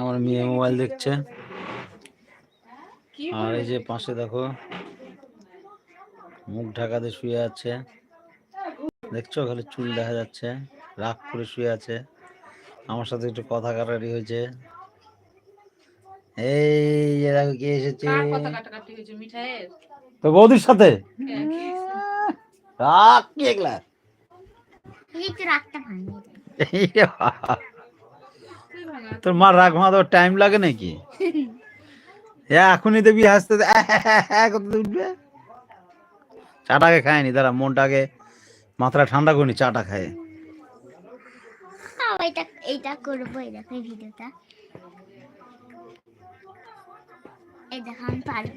আমার মেয়ে মোবাইল দেখছে। আর এই যে পাশে দেখো মুখ ঢাকাতে শুয়ে আছে। দেখছ? খালি চুল দেখা যাচ্ছে। রাগ করে শুয়ে আছে। আমার সাথে একটু কথা কাটাকাটি হয়েছে। এই যে দেখো কে এসেছে? তো বৌদির সাথে? রাগ কি তো রাগটা দেয়। ভাঙা তোর মা রাগ ভাঙাতে টাইম লাগে নাকি? এখনই দেবি হাসতে আহ, আহ করতে উঠবে? চাটাকে খায়নি তারা মনটাকে মাথাটা ঠান্ডা করিনি চাটা খায়। তাও এটা করব এই দেখো ভিডিওটা। এই দেখো আমি পারব।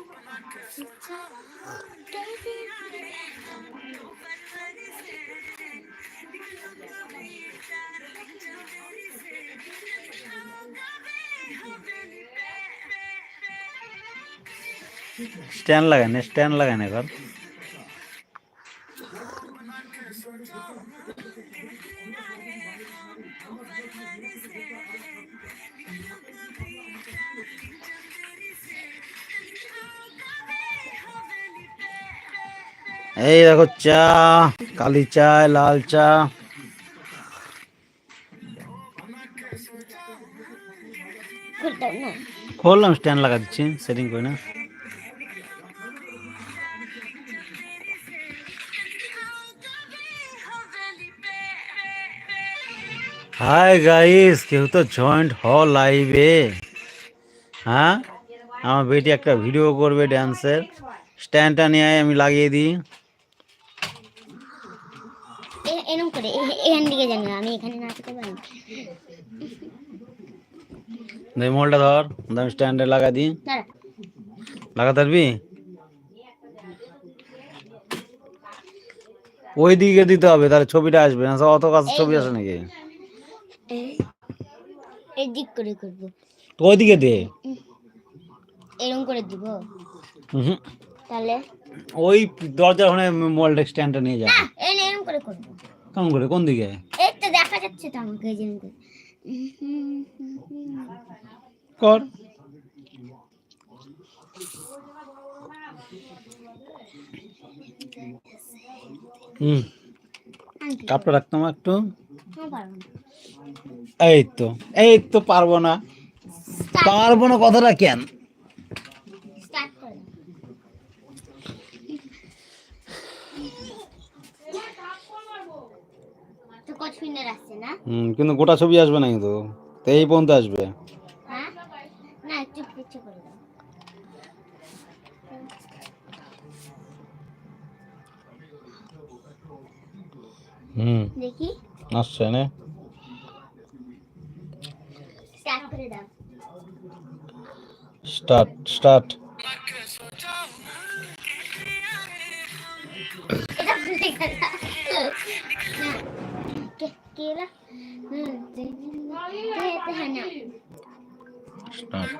স্ট্যান্ড লাগান স্ট্যান্ড লাগান এবার এই দেখো চা কালি চা লাল চা। করলাম স্ট্যান্ড লাগা দিচ্ছি সেটিং করে না। হাই গাইস কেউ তো জয়েন্ট হ লাইভে হ্যাঁ? আমার বেটি একটা ভিডিও করবে ড্যান্সের স্ট্যান্ডটা নিয়ে আমি লাগিয়ে দিই। এ- এরম করে এখান দিকে জানো আমি এখানে নাচতে পারি। দে মোলটা ধর আমি স্ট্যান্ডে লাগা দিই। দাঁড়া। লাগাতে পারবি? ওই দিকে দিতে হবে তাহলে ছবিটা আসবে না অত কাছে ছবি আসে নাকি? এই দিক করে করব। তো ওই দিকে দে। এরম করে দিব। হুম তাহলে? ওই দরজার ওখানে স্ট্যান্ডটা নিয়ে যা। না নে, করে করব। কেমন করে? কোন দিকে? এই তো দেখা যাচ্ছে তো আমাকে করে। কর। হুম। কাপটা রাখতাম একটু করব? আমি পারব না। এই তো এই তো পারব না। পারব না কথাটা কেন? হুম কিন্তু গোটা ছবি আসবে না কিন্তু তো এই পর্যন্ত আসবে। হ্যাঁ? হুম। দেখি। আসছে না। স্টার্ট স্টার্ট এটা ভুলে গেলাম না কে কেলা হুম তে হ্যাঁ না স্টার্ট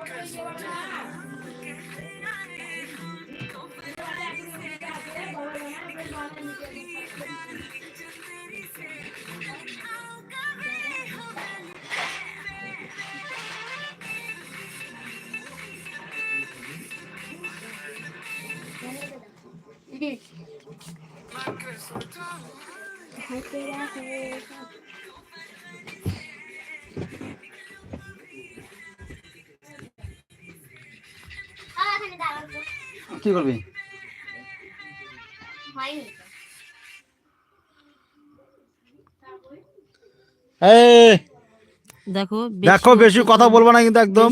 ঢাকে কি করবি? দেখো বেশি কথা বলব না কিন্তু একদম।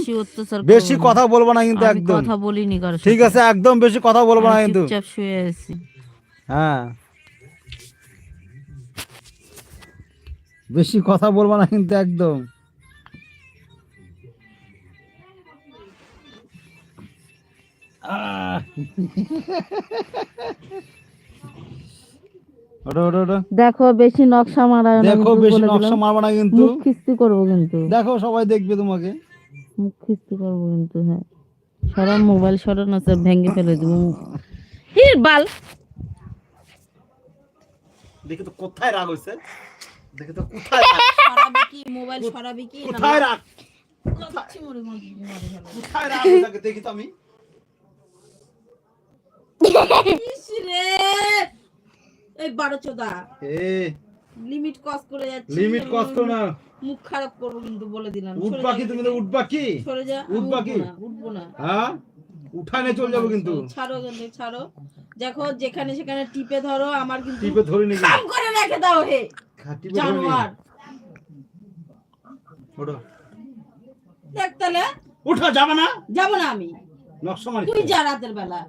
বেশি কথা বলব না কিন্তু একদম। কথা বলিনি ঠিক আছে একদম বেশি কথা বলব না কিন্তু। হ্যাঁ। বেশি কথা বলব না কিন্তু একদম। দেখো বেশি নকশা মারা দেখো বেশি নকশা মারবো না কিন্তু। মুখ খিস্তি করব কিন্তু। দেখো সবাই দেখবে তোমাকে। মুখ খিস্তি করব কিন্তু হ্যাঁ। সরাম মোবাইল সরান আছে ভেঙে ফেলে দেবো হির বাল। দেখে তো কোথায় রাগ হইছে? দেখে তো কোথায় সরাবি কি? মোবাইল সরাবি কি? কোথায় রাগ কোথায়? রাগ দেখি তো আমি। এই বারো চোদা। লিমিট ক্রস করে যাচ্ছে। লিমিট না। মুখ খারাপ করব কিন্তু বলে দিলাম। উঠবা কি তুমি উঠবা কি? সরে যা। উঠবা কি? না, উঠবো না। হ্যাঁ? উঠানে চলে যাব কিন্তু। ছাড়ো কিন্তু ছাড়ো। দেখো যেখানে সেখানে টিপে ধরো আমার কিন্তু টিপে ধরে নিবি কাম করে রেখে দাও হে হ্যাঁ, জানোয়ার। ওঠো। দেখ তাহলে। উঠো যাবে না? যাব না আমি। নকশা মারি। তুই যা রাতের বেলা।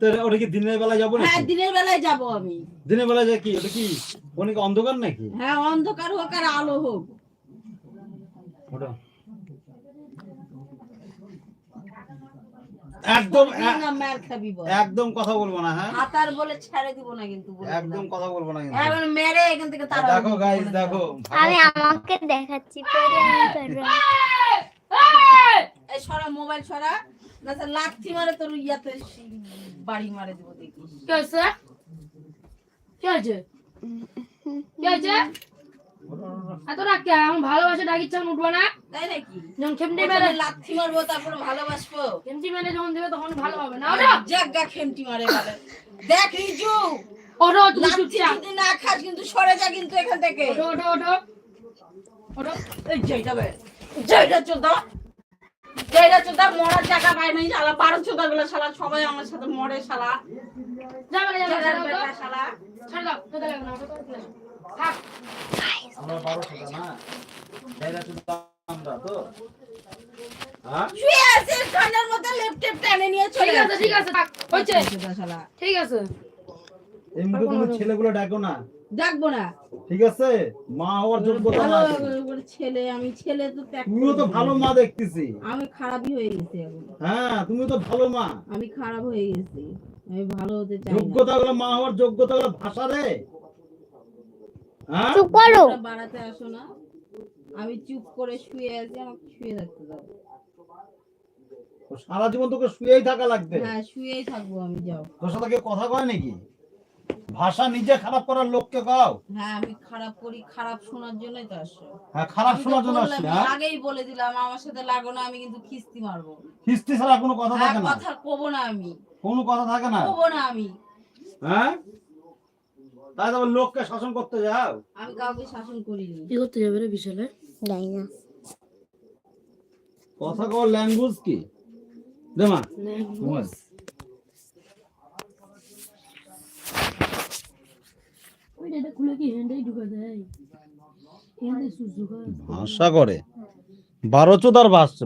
তাহলে ওটা কি দিনের বেলা যাব হ্যাঁ দিনের বেলায় যাব আমি। দিনের বেলা যায় কি? ওটা কি অনেক অন্ধকার নাকি? হ্যাঁ অন্ধকার হোক আর আলো হোক। ওঠো। একদম মার খাবি একদম কথা বলব না হ্যাঁ? হাতার বলে ছেড়ে দিব না কিন্তু একদম কথা বলব না কিন্তু। এখন মেরে এখান থেকে তারা দেখো গাইস দেখো আমি আমাকে দেখাচ্ছি পরে আমি করব। এই সরা মোবাইল সরা না তো লাথি মারে তোর ইয়াতে বাড়ি মারে দেবো দেখি। কি হয়েছে? কি হয়েছে? কি হয়েছে? এত ডাকে আমার ভালোবাসা ডাকিচ্ছে আমি উঠবো না। তাই নাকি? যখন খেমটি মেরে লাথি মারবো তারপরে ভালোবাসবো। খেমটি মেরে যখন দেবে তখন ভালো হবে না ওটা জাগা খেমটি মারে বলে দেখ রিজু। ওঠো তুমি চুপচাপ। যদি না খাস কিন্তু সরে যা কিন্তু এখান থেকে। এই বে যেটা চোদা মরার জায়গা পায় নাই শালা বারো চোদা গুলো শালা সবাই আমার সাথে মরে শালা। যাবে না যাবে না জেলার ছাড় বেটা দাও শালা। ছাড় দাও তোদের লাগবে না ওঠো তোদের লাগবে না। থাক। আমরা বারো টাকা না। জায়গা চলতে আমরা তো। হ্যাঁ? শুয়ে আছে ঠান্ডার মধ্যে লেপ টেপ টেনে নিয়ে চলে ঠিক আছে ঠিক আছে থাক হয়েছে। চোদা শালা। ঠিক আছে। এই মুখে তুমি ছেলেগুলো ডাকো না। ডাকবো না। ঠিক আছে? মা হওয়ার যোগ্যতা আছে। ছেলে আমি ছেলে তো তুমিও তো ভালো মা দেখতেছি। আমি খারাপই হয়ে গেছি হ্যাঁ তুমি তো ভালো মা। আমি খারাপ হয়ে গেছি। আমি ভালো হতে চাই মা হওয়ার ভাষা রে হ্যাঁ? চুপ করো। বাড়াতে আসো না। আমি চুপ করে শুয়ে আছি আমাকে শুয়ে থাকতে দাও। সারা জীবন তোকে শুয়েই থাকা লাগবে। হ্যাঁ শুয়েই থাকব আমি যাও। তোর সাথে কেউ কথা কয় নাকি? ভাষা নিজে খারাপ করার লোককে কাও। হ্যাঁ আমি খারাপ করি খারাপ শোনার জন্যই তো আসছো হ্যাঁ খারাপ শোনার জন্য আসছি হ্যাঁ? আগেই বলে দিলাম আমার সাথে লাগো না আমি কিন্তু খিস্তি মারবো। কিস্তি ছাড়া কোনো কথা থাকে না। কথা কবো না আমি। কোনো কথা থাকে না। কবো না আমি। হ্যাঁ? তাই তবে লোককে শাসন করতে যাও। আমি কাউকে শাসন করিনি। কি করতে যাবে রে বিশালে? যাই না। কথা কওয়ার ল্যাঙ্গুয়েজ কি? দেমা। তোমার ভাষা করে বারো চোদার ভাষা